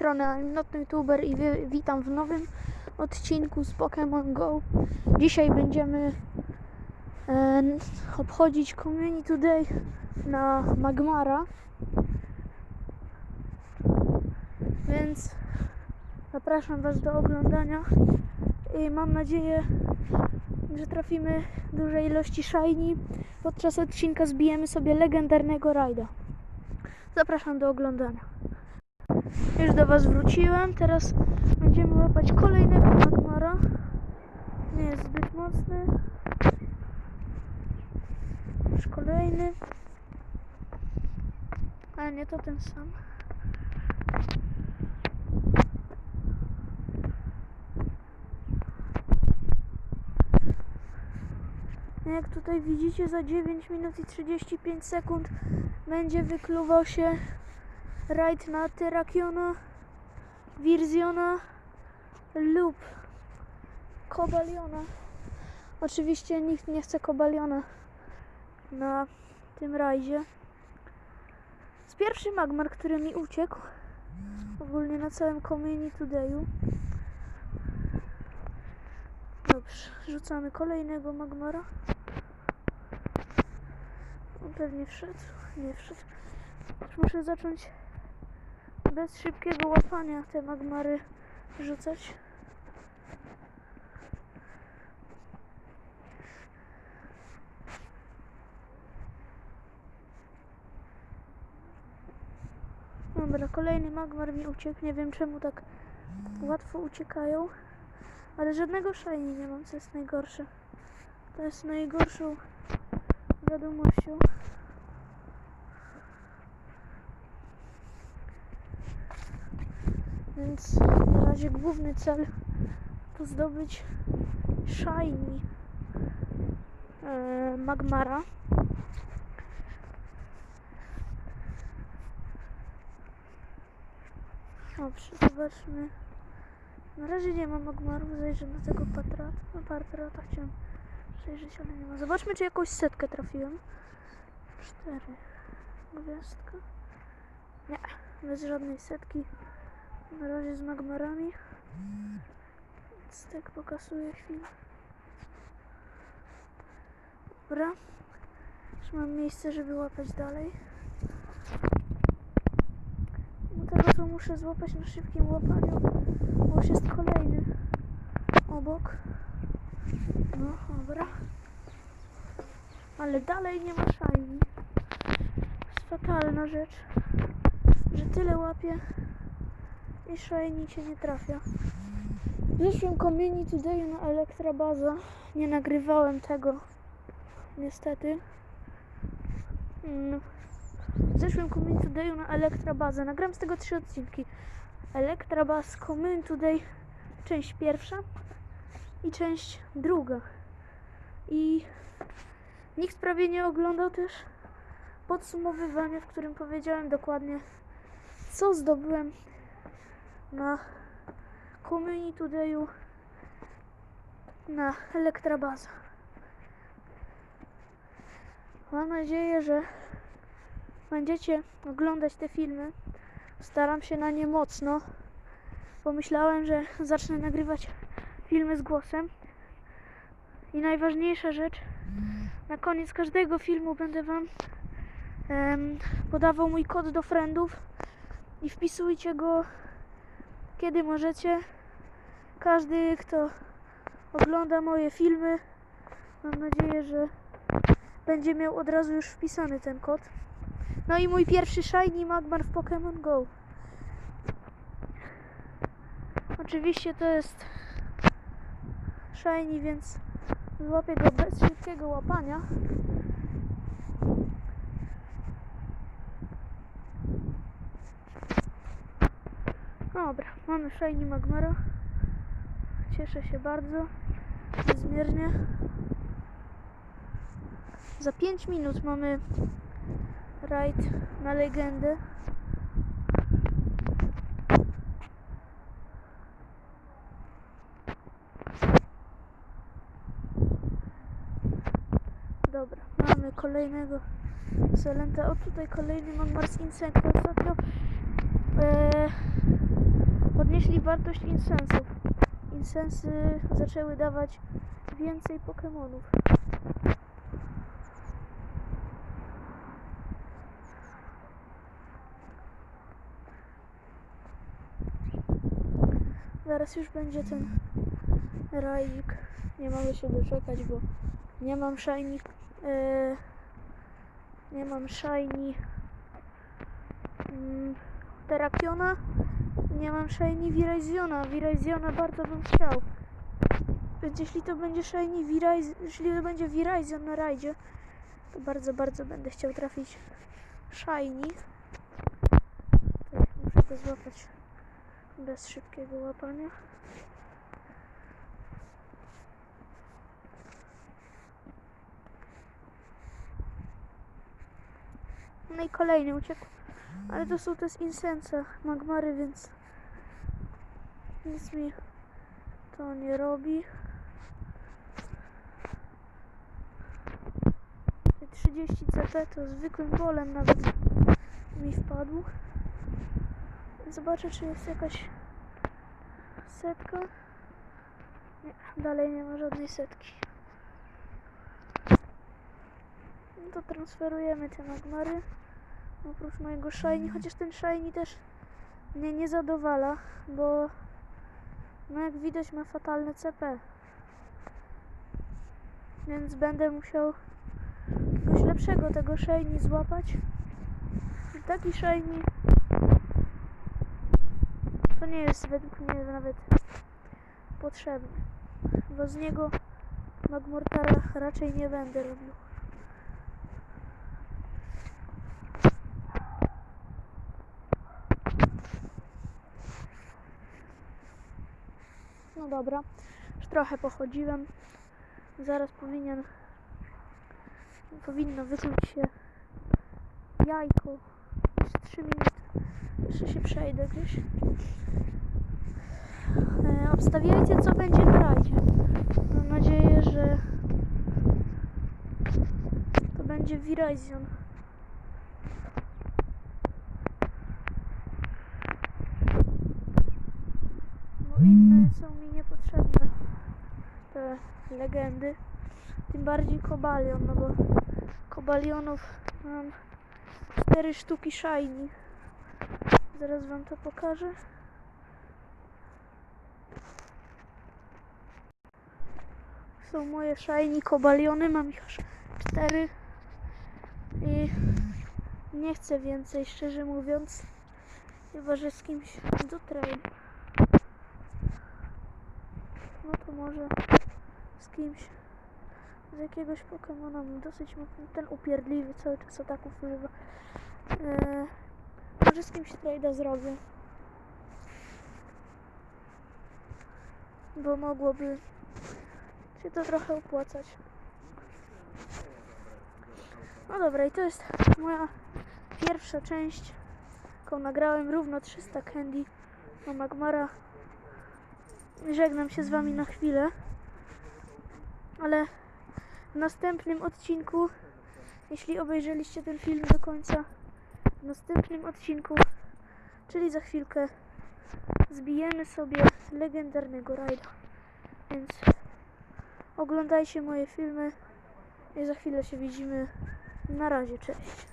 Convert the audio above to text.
strony I'm Not YouTuber i wi- witam w nowym odcinku z Pokémon Go. Dzisiaj będziemy e, obchodzić Community Day na Magmara. Więc zapraszam Was do oglądania i mam nadzieję, że trafimy duże ilości shiny. Podczas odcinka zbijemy sobie legendarnego rajda. Zapraszam do oglądania. Już do Was wróciłem. Teraz będziemy łapać kolejnego Magmara. Nie jest zbyt mocny. Już kolejny. Ale nie to ten sam. Jak tutaj widzicie, za 9 minut i 35 sekund będzie wykluwał się rajd na Terrakiona, Wirziona lub Kobaliona. Oczywiście nikt nie chce Kobaliona na tym rajdzie. Z pierwszy Magmar, który mi uciekł, ogólnie na całym Community Dayu. Dobrze, rzucamy kolejnego Magmara. On pewnie wszedł, nie wszedł. Muszę zacząć bez szybkiego łapania te magmary rzucać. Dobra, kolejny magmar mi uciekł. Nie wiem czemu tak łatwo uciekają. Ale żadnego shiny nie mam, co jest najgorsze. To jest najgorszą wiadomością. Więc na razie główny cel to zdobyć shiny e, Magmara. Dobrze, zobaczmy. Na razie nie ma Magmarów, zajrzę na tego Patrata. Patrata chciałem przejrzeć, ale nie ma. Zobaczmy, czy jakąś setkę trafiłem. Cztery. Gwiazdka. Nie, bez żadnej setki. Na razie z magmarami. Więc tak pokasuję chwilę. Dobra. Już mam miejsce, żeby łapać dalej. Bo co muszę złapać na szybkim łapaniu, bo już jest kolejny obok. No, dobra. Ale dalej nie ma shiny. To jest fatalna rzecz, że tyle łapie i shiny się nie trafia. W zeszłym community dayu na Elektrabaza nie nagrywałem tego niestety. Mm. W zeszłym community dayu na Elektrabazę nagram z tego trzy odcinki. Elektrabaz community day część pierwsza i część druga. I nikt prawie nie oglądał też podsumowywania, w którym powiedziałem dokładnie co zdobyłem na Community Dayu na Elektrabaza. Mam nadzieję, że będziecie oglądać te filmy. Staram się na nie mocno. Pomyślałem, że zacznę nagrywać filmy z głosem. I najważniejsza rzecz, na koniec każdego filmu będę Wam em, podawał mój kod do friendów i wpisujcie go kiedy możecie. Każdy, kto ogląda moje filmy, mam nadzieję, że będzie miał od razu już wpisany ten kod. No i mój pierwszy Shiny Magmar w Pokémon Go. Oczywiście to jest Shiny, więc złapię go bez szybkiego łapania. Dobra, mamy Shiny Magmara. Cieszę się bardzo. Niezmiernie. Za 5 minut mamy rajd na legendę. Dobra, mamy kolejnego Selenta. O tutaj kolejny Magmar z Insecta ostatnio. Eee, i wartość insensów. Insensy zaczęły dawać więcej Pokemonów. Zaraz już będzie ten rajik. Nie mogę się doczekać, bo nie mam shiny. E, nie mam shiny. Mm, Terakiona. Nie mam shiny Viriziona. Viriziona bardzo bym chciał. Więc jeśli to będzie shiny Viriz, jeśli to będzie Virizion na rajdzie, to bardzo, bardzo będę chciał trafić shiny. Tak, muszę to złapać bez szybkiego łapania. No i kolejny uciekł. Ale to są te z Insensa, Magmary, więc nic mi to nie robi. 30 CP to zwykłym bolem nawet mi wpadł. Zobaczę, czy jest jakaś setka. Nie, dalej nie ma żadnej setki. No to transferujemy te magmary. Oprócz mojego shiny, chociaż ten shiny też mnie nie zadowala, bo no jak widać ma fatalne CP. Więc będę musiał jakiegoś lepszego tego shiny złapać. I taki shiny to nie jest według mnie nawet potrzebny, bo z niego Magmortara raczej nie będę robił. No dobra, już trochę pochodziłem. Zaraz powinien powinno wykluć się jajko. Jeszcze 3 minuty. Jeszcze się przejdę gdzieś. E, obstawiajcie, co będzie na rajdzie. Mam nadzieję, że to będzie Virizion. Bo inne są. Legendy. Tym bardziej Kobalion, no bo Kobalionów mam 4 sztuki shiny. Zaraz wam to pokażę. Są moje shiny kobaliony, mam ich aż 4 i nie chcę więcej, szczerze mówiąc. Chyba, że z kimś do. No to może kimś z jakiegoś Pokemona mam dosyć mocny. Ten upierdliwy cały czas ataków używa. Eee, może z kimś trade'a zrobię. Bo mogłoby się to trochę opłacać. No dobra, i to jest moja pierwsza część, jaką nagrałem równo 300 candy na Magmara. Żegnam się z wami na chwilę, ale w następnym odcinku, jeśli obejrzeliście ten film do końca, w następnym odcinku, czyli za chwilkę, zbijemy sobie legendarnego rajda. Więc oglądajcie moje filmy i za chwilę się widzimy. Na razie, cześć.